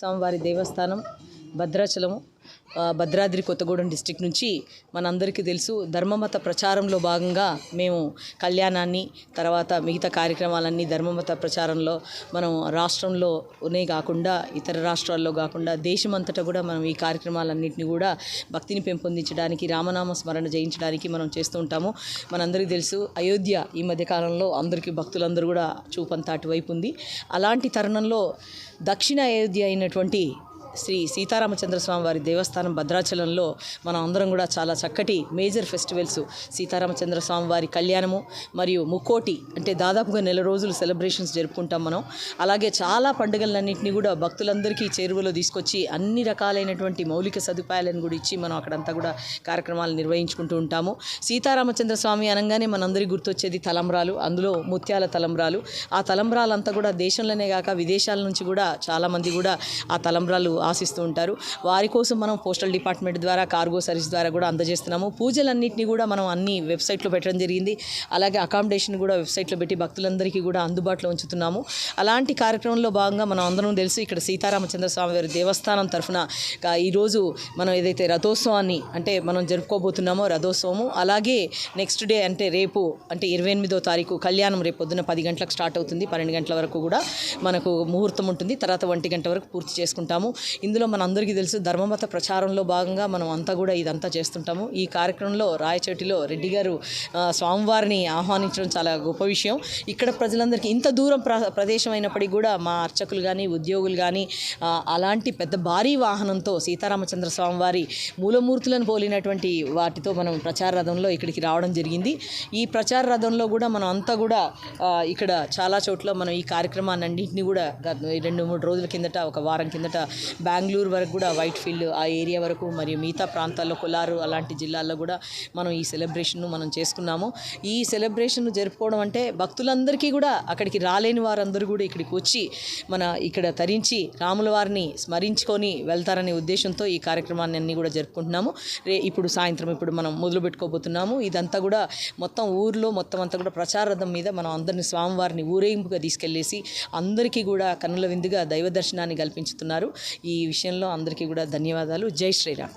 స్వామివారి దేవస్థానం. భద్రాచలం భద్రాద్రి కొత్తగూడెం డిస్టిక్ నుంచి మనందరికీ తెలుసు ధర్మమత ప్రచారంలో భాగంగా మేము కళ్యాణాన్ని తర్వాత మిగతా కార్యక్రమాలన్నీ ధర్మమత ప్రచారంలో మనం రాష్ట్రంలోనే కాకుండా ఇతర రాష్ట్రాల్లో కాకుండా దేశమంతటా కూడా మనం ఈ కార్యక్రమాలన్నింటినీ కూడా భక్తిని పెంపొందించడానికి రామనామ స్మరణ జయించడానికి మనం చేస్తూ ఉంటాము. మనందరికీ తెలుసు అయోధ్య ఈ మధ్యకాలంలో అందరికీ భక్తులందరూ కూడా చూపంతా అటువైపు ఉంది. అలాంటి తరుణంలో దక్షిణ అయోధ్య అయినటువంటి శ్రీ సీతారామచంద్ర స్వామి వారి దేవస్థానం భద్రాచలంలో మనం అందరం కూడా చాలా చక్కటి మేజర్ ఫెస్టివల్స్. సీతారామచంద్ర స్వామి వారి కళ్యాణము మరియు ముక్కోటి అంటే దాదాపుగా నెల రోజులు సెలబ్రేషన్స్ జరుపుకుంటాం మనం. అలాగే చాలా పండుగలన్నింటినీ కూడా భక్తులందరికీ చేరువలో తీసుకొచ్చి అన్ని రకాలైనటువంటి మౌలిక సదుపాయాలను కూడా ఇచ్చి మనం అక్కడంతా కూడా కార్యక్రమాలు నిర్వహించుకుంటూ ఉంటాము. సీతారామచంద్ర స్వామి అనగానే మనందరికీ గుర్తొచ్చేది తలంబ్రాలు. అందులో ముత్యాల తలంబ్రాలు. ఆ తలంబ్రాలంతా కూడా దేశంలోనే కాక విదేశాల నుంచి కూడా చాలామంది కూడా ఆ తలంబ్రాలు ఆశిస్తూ ఉంటారు వారి కోసం మనం పోస్టల్ డిపార్ట్మెంట్ ద్వారా కార్గో సర్వీస్ ద్వారా కూడా అందజేస్తున్నాము. పూజలన్నింటినీ కూడా మనం అన్ని వెబ్సైట్లో పెట్టడం జరిగింది. అలాగే అకామిడేషన్ కూడా వెబ్సైట్లో పెట్టి భక్తులందరికీ కూడా అందుబాటులో ఉంచుతున్నాము. అలాంటి కార్యక్రమంలో భాగంగా మనం అందరం తెలుసు ఇక్కడ సీతారామచంద్ర స్వామి వారి దేవస్థానం తరఫున ఈరోజు మనం ఏదైతే రథోత్సవాన్ని అంటే మనం జరుపుకోబోతున్నామో రథోత్సవము. అలాగే నెక్స్ట్ డే అంటే రేపు అంటే ఇరవై ఎనిమిదో తారీఖు కళ్యాణం రేపు పొద్దున పది గంటలకు స్టార్ట్ అవుతుంది. పన్నెండు గంటల వరకు కూడా మనకు ముహూర్తం ఉంటుంది. తర్వాత ఒంటి గంట వరకు పూర్తి చేసుకుంటాము. ఇందులో మన అందరికీ తెలుసు ధర్మమత ప్రచారంలో భాగంగా మనం అంతా కూడా ఇదంతా చేస్తుంటాము. ఈ కార్యక్రమంలో రాయచోటిలో రెడ్డి గారు స్వామివారిని ఆహ్వానించడం చాలా గొప్ప విషయం. ఇక్కడ ప్రజలందరికీ ఇంత దూరం ప్ర ప్రదేశం అయినప్పటికీ కూడా మా అర్చకులు కానీ ఉద్యోగులు కానీ అలాంటి పెద్ద భారీ వాహనంతో సీతారామచంద్ర స్వామివారి మూలమూర్తులను పోలినటువంటి వాటితో మనం ప్రచార రథంలో ఇక్కడికి రావడం జరిగింది. ఈ ప్రచార రథంలో కూడా మనం అంతా కూడా ఇక్కడ చాలా చోట్ల మనం ఈ కార్యక్రమాన్ని అన్నింటినీ కూడా రెండు మూడు రోజుల కిందట ఒక వారం కిందట బెంగళూరు వరకు కూడా వైట్ ఫీల్డ్ ఆ ఏరియా వరకు మరియు మిగతా ప్రాంతాల్లో కొలారు అలాంటి జిల్లాల్లో కూడా మనం ఈ సెలబ్రేషన్ను మనం చేసుకున్నాము. ఈ సెలబ్రేషన్ జరుపుకోవడం అంటే భక్తులందరికీ కూడా అక్కడికి రాలేని వారందరూ కూడా ఇక్కడికి వచ్చి మన ఇక్కడ తరించి రాముల వారిని స్మరించుకొని వెళ్తారనే ఉద్దేశంతో ఈ కార్యక్రమాన్ని అన్నీ కూడా జరుపుకుంటున్నాము. రే ఇప్పుడు సాయంత్రం ఇప్పుడు మనం మొదలు పెట్టుకోబోతున్నాము. ఇదంతా కూడా మొత్తం ఊర్లో మొత్తం అంతా కూడా ప్రచారథం మీద మనం అందరిని స్వామివారిని ఊరేగింపుగా తీసుకెళ్ళేసి అందరికీ కూడా కన్నుల విందుగా దైవ దర్శనాన్ని కల్పించుతున్నారు. ఈ విషయంలో అందరికీ కూడా ధన్యవాదాలు. జై శ్రీరామ్.